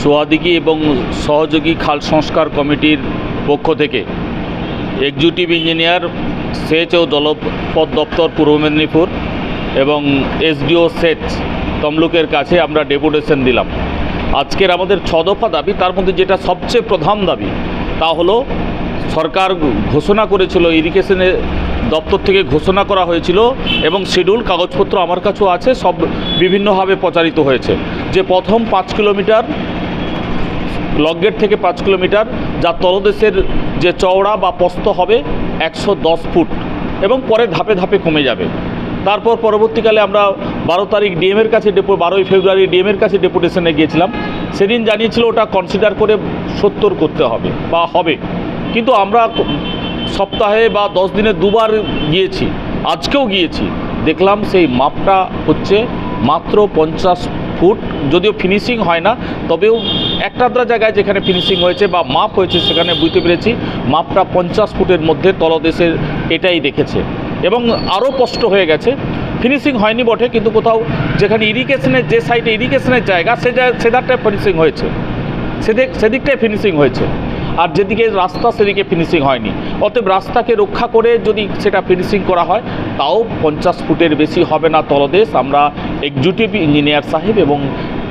সোয়াদিকি এবং সহযোগী খাল সংস্কার কমিটির পক্ষ থেকে এক্সিকিউটিভ ইঞ্জিনিয়ার সেচ ও জলপথ দপ্তর পূর্ব মেদিনীপুর এবং এসডিও সেচ তমলুকের কাছে আমরা ডেপুটেশন দিলাম। আজকের আমাদের ছ দফা দাবি, তার মধ্যে যেটা সবচেয়ে প্রধান দাবি, তা হলো সরকার ঘোষণা করেছিল ইরিগেশনের দপ্তর থেকে ঘোষণা করা হয়েছিল এবং শিডিউল কাগজপত্র আমার কাছেও আছে, সব বিভিন্নভাবে প্রচারিত হয়েছে। যে প্রথম পাঁচ কিলোমিটার লকগেট থেকে পাঁচ কিলোমিটার, যা তলদেশের যে চওড়া বা প্রস্থ হবে একশো দশ ফুট এবং পরে ধাপে ধাপে কমে যাবে। তারপর পরবর্তীকালে আমরা বারো তারিখ ডিএমের কাছে ডেপো বারোই ফেব্রুয়ারি ডিএমের কাছে ডেপুটেশনে গিয়েছিলাম। সেদিন জানিয়েছিল ওটা কনসিডার করে সত্তর করতে হবে বা হবে। কিন্তু আমরা সপ্তাহে বা দশ দিনে দুবার গিয়েছি, আজকেও গিয়েছি। দেখলাম সেই মাপটা হচ্ছে মাত্র পঞ্চাশ ফুট। যদিও ফিনিশিং হয় না, তবেও একটা আধটা জায়গায় যেখানে ফিনিশিং হয়েছে বা মাপ হয়েছে, সেখানে বুঝতে পেরেছি। মাপটা পঞ্চাশ ফুটের মধ্যে তলদেশের এটাই দেখেছে। এবং আরও স্পষ্ট হয়ে গেছে ফিনিশিং হয়নি বটে, কিন্তু কোথাও যেখানে ইরিগেশনের যে সাইডে ইরিগেশনের জায়গা, সে সেদারটায় ফিনিশিং হয়েছে। সেদিক, সেদিকটায় ফিনিশিং হয়েছে। আর যেদিকে রাস্তা, সেদিকে ফিনিশিং হয়নি। অতএব রাস্তাকে রক্ষা করে যদি সেটা ফিনিশিং করা হয়, তাও পঞ্চাশ ফুটের বেশি হবে না তলদেশ। আমরা এক্সিকিউটিভ ইঞ্জিনিয়ার সাহেব এবং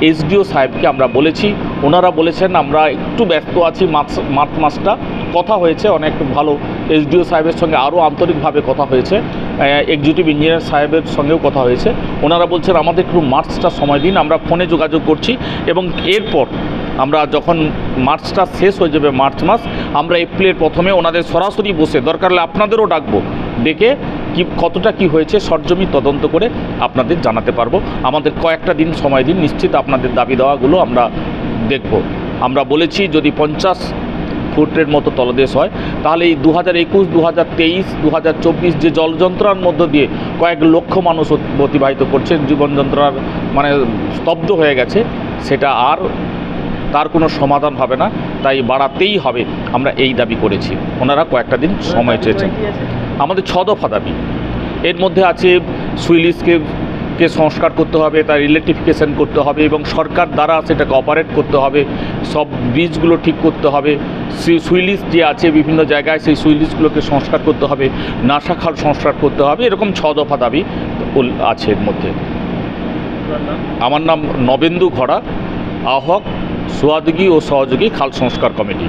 এসডিও সাহেবকে আমরা বলেছি ওনারা বলেছেন, আমরা একটু ব্যস্ত আছি মার্চ মার্চ মাসটা। কথা হয়েছে, অনেক ভালো এসডিও সাহেবের সঙ্গে আরও আন্তরিকভাবে কথা হয়েছে। এক্সিকিউটিভ ইঞ্জিনিয়ার সাহেবের সঙ্গেও কথা হয়েছে। ওনারা বলছেন, আমাদের একটু মার্চটা সময় দিন, আমরা ফোনে যোগাযোগ করছি এবং এরপর আমরা যখন মার্চটা শেষ হয়ে যাবে, মার্চ মাস, আমরা এপ্রিলের প্রথমে ওনাদের সরাসরি বসে, দরকার হলে আপনাদেরও ডাকবো, ডেকে কি, কতটা কি হয়েছে, সরজমি তদন্ত করে আপনাদের জানাতে পারব। আমাদের কয়েকটা দিন সময় দিন, নিশ্চিত আপনাদের দাবি দেওয়াগুলো আমরা দেখব। আমরা বলেছি যদি পঞ্চাশ ফুটের মতো তলদেশ হয়, তাহলে এই দু হাজার একুশ দু হাজার তেইশ দু হাজার চব্বিশ যে জল যন্ত্রণার মধ্য দিয়ে কয়েক লক্ষ মানুষ অতিবাহিত করছে জীবন যন্ত্রণার মানে স্তব্ধ হয়ে গেছে, সেটা আর তার কোনো সমাধান হবে না, তাই বাড়াতেই হবে। আমরা এই দাবি করেছি। ওনারা কয়েকটা দিন সময় চেয়েছেন। আমাদের ছ দফা দাবি। এর মধ্যে আছে সুইলিসকে কে সংস্কার করতে হবে, তার ইলেকট্রিফিকেশন করতে হবে এবং সরকার দ্বারা সেটাকে অপারেট করতে হবে। সব ব্রিজগুলো ঠিক করতে হবে। সেই সুইলিস যে আছে বিভিন্ন জায়গায় সেই সুইলিসগুলোকে সংস্কার করতে হবে। নাসা খাল সংস্কার করতে হবে। এরকম ছ দফা দাবি আছে এর মধ্যে। আমার নাম নবেন্দু ঘড়া আহ্বক সোয়াদগী ও সহযোগী খাল সংস্কার কমিটি।